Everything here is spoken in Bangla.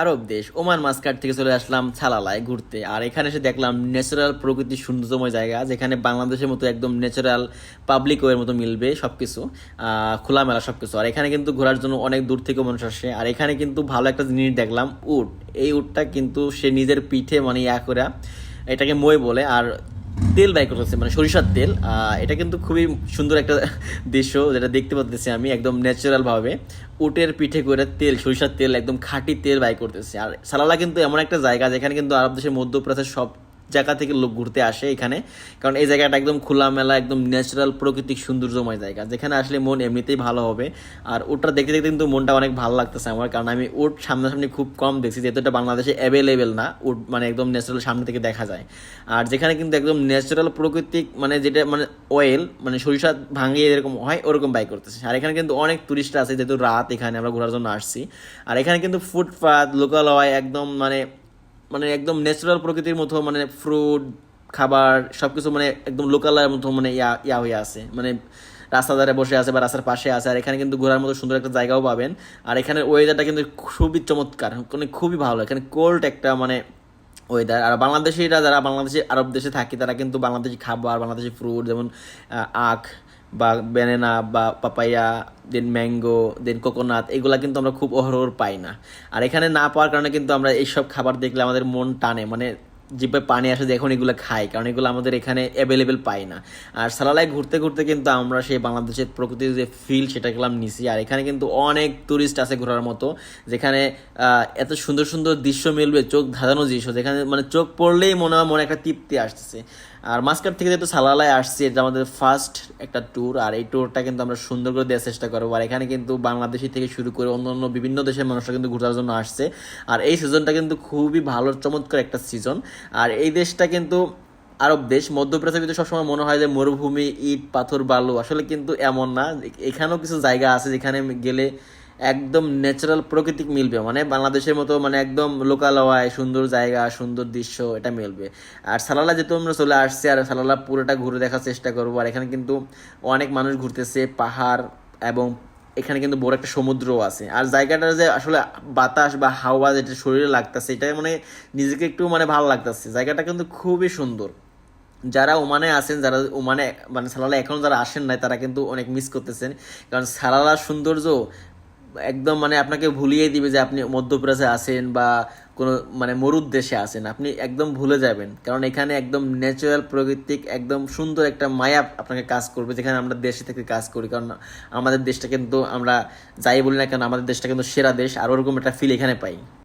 আরব দেশ, ওমান মাস্কাট থেকে চলে আসলাম ছালালায় ঘুরতে। আর এখানে এসে দেখলাম ন্যাচারাল প্রকৃতির সৌন্দর্যময় জায়গা, যেখানে বাংলাদেশের মতো একদম ন্যাচারাল পাবলিক ওয়ের মতো মিলবে সব কিছু খোলামেলা সব কিছু আর এখানে কিন্তু ঘোরার জন্য অনেক দূর থেকে মানুষ আসে। আর এখানে কিন্তু ভালো একটা জিনিস দেখলাম, উট। এই উটটা কিন্তু সে নিজের পিঠে মানে ইয়া করে, এটাকে মই বলে। আর তেল ব্যয় করতেছে মানে সরিষার তেল। এটা কিন্তু খুবই সুন্দর একটা দৃশ্য যেটা দেখতে পাচ্ছি আমি একদম ন্যাচারাল ভাবে। উটের পিঠে করে তেল, সরিষার তেল, একদম খাঁটি তেল ব্যয় করতেছে। আর সালালা কিন্তু এমন একটা জায়গা যেখানে কিন্তু আরব দেশের মধ্যপ্রাচ্যের সব জায়গা থেকে লোক ঘুরতে আসে এখানে। কারণ এই জায়গাটা একদম খোলামেলা একদম ন্যাচারাল প্রাকৃতিক সৌন্দর্যময় জায়গা। যেখানে আসলে মন এমনিতেই ভালো হবে। আর ওটা দেখতে দেখতে কিন্তু মনটা অনেক ভালো লাগতেছে আমার, কারণ আমি ওট সামনাসামনি খুব কম দেখছি, যেহেতু এটা বাংলাদেশে অ্যাভেলেবেল না উট মানে একদম ন্যাচারাল সামনে থেকে দেখা যায়। আর যেখানে কিন্তু একদম ন্যাচারাল প্রাকৃতিক মানে যেটা মানে অয়েল মানে সরিষা ভাঙিয়ে এরকম হয়, ওরকম বাই করতেছে। আর এখানে কিন্তু অনেক টুরিস্ট আছে, যেহেতু রাত এখানে আমরা ঘোরার জন্য আসছি। আর এখানে কিন্তু ফুটপাথ লোকালয় একদম মানে মানে একদম ন্যাচারাল প্রকৃতির মতো মানে ফ্রুট খাবার সব কিছু মানে একদম লোকালয়ের মতো মানে ইয়া ইয়া হয়ে আছে। মানে রাস্তা ধারে বসে আছে বা রাস্তার পাশে আছে, আর এখানে কিন্তু ঘোরার মতো সুন্দর একটা জায়গাও পাবেন। আর এখানে ওয়েদারটা কিন্তু খুবই চমৎকার মানে খুবই ভালো। এখানে কোল্ড একটা মানে ওয়েদার আর বাংলাদেশিরা যারা বাংলাদেশে আরব দেশে থাকে, তারা কিন্তু বাংলাদেশি খাবার, বাংলাদেশি ফ্রুট যেমন আখ বা ব্যানেনা বা papaya then mango then coconut এগুলা কিন্তু আমরা খুব অহরহর পাই না। আর এখানে না পাওয়ার কারণে কিন্তু আমরা এইসব খাবার দেখলে আমাদের মন টানে। মানে জিভে পানি আসে এখন এগুলো খাই কারণ এগুলো আমাদের এখানে অ্যাভেলেবেল পাই না। আর সালালায় ঘুরতে ঘুরতে কিন্তু আমরা সেই বাংলাদেশের প্রকৃতির যে ফিল সেটা গেলাম নিছি। আর এখানে কিন্তু অনেক টুরিস্ট আছে ঘোরার মতো, যেখানে এত সুন্দর সুন্দর দৃশ্য মিলবে, চোখ ধাঁধানো দৃশ্য যেখানে মানে চোখ পড়লেই মনে হয় মনে একটা তৃপ্তি আসতেছে। আর মাস্কাট থেকে যেহেতু সালালায় আসছি, এটা আমাদের ফার্স্ট একটা ট্যুর আর এই ট্যুরটা কিন্তু আমরা সুন্দর করে দেওয়ার চেষ্টা করব। আর এখানে কিন্তু বাংলাদেশি থেকে শুরু করে অন্য অন্য বিভিন্ন দেশের মানুষরা কিন্তু ঘোরার জন্য আসছে। আর এই সিজনটা কিন্তু খুবই ভালো, চমৎকার একটা সিজন আর এই দেশটা কিন্তু আরব দেশ, মধ্যপ্রাচ্যের ভিতরে সবসময় মনে হয় যে মরুভূমি, ইট, পাথর, বালু, আসলে কিন্তু এমন না। এখানেও কিছু জায়গা আছে যেখানে গেলে একদম ন্যাচারাল প্রাকৃতিক মিলবে। মানে বাংলাদেশের মতো মানে একদম লোকালয় সুন্দর জায়গা, সুন্দর দৃশ্য, এটা মিলবে। আর সালালা যেহেতু আমরা চলে আসছি, আর সালালা পুরোটা ঘুরে দেখার চেষ্টা করব, আর এখানে কিন্তু অনেক মানুষ ঘুরতেছে, পাহাড় এবং এখানে কিন্তু বড় একটা সমুদ্রও আছে। আর জায়গাটার যে আসলে বাতাস বা হাওয়া যেটা শরীরে লাগতেছে, এটা মানে নিজেকে একটু মানে ভালো লাগতেছে। জায়গাটা কিন্তু খুবই সুন্দর। যারা ওমানে আছেন, যারা ওমানে মানে সালালা এখন যারা আসেন নাই, তারা কিন্তু অনেক মিস করতেছেন। কারণ সালালার সৌন্দর্য একদম মানে আপনাকে ভুলিয়ে দিবে যে আপনি মধ্যপ্রাচ্যে আসেন বা কোনো মানে মরুদ দেশে আসেন আপনি একদম ভুলে যাবেন। কারণ এখানে একদম ন্যাচারাল প্রকৃতিক, একদম সুন্দর একটা মায়া আপনাকে কাজ করবে, যেখানে আমরা দেশে থেকে কাজ করি। কারণ আমাদের দেশটা কিন্তু আমরা যাই বলি না কেন, আমাদের দেশটা কিন্তু সেরা দেশ, আর ওরকম একটা ফিল এখানে পাই।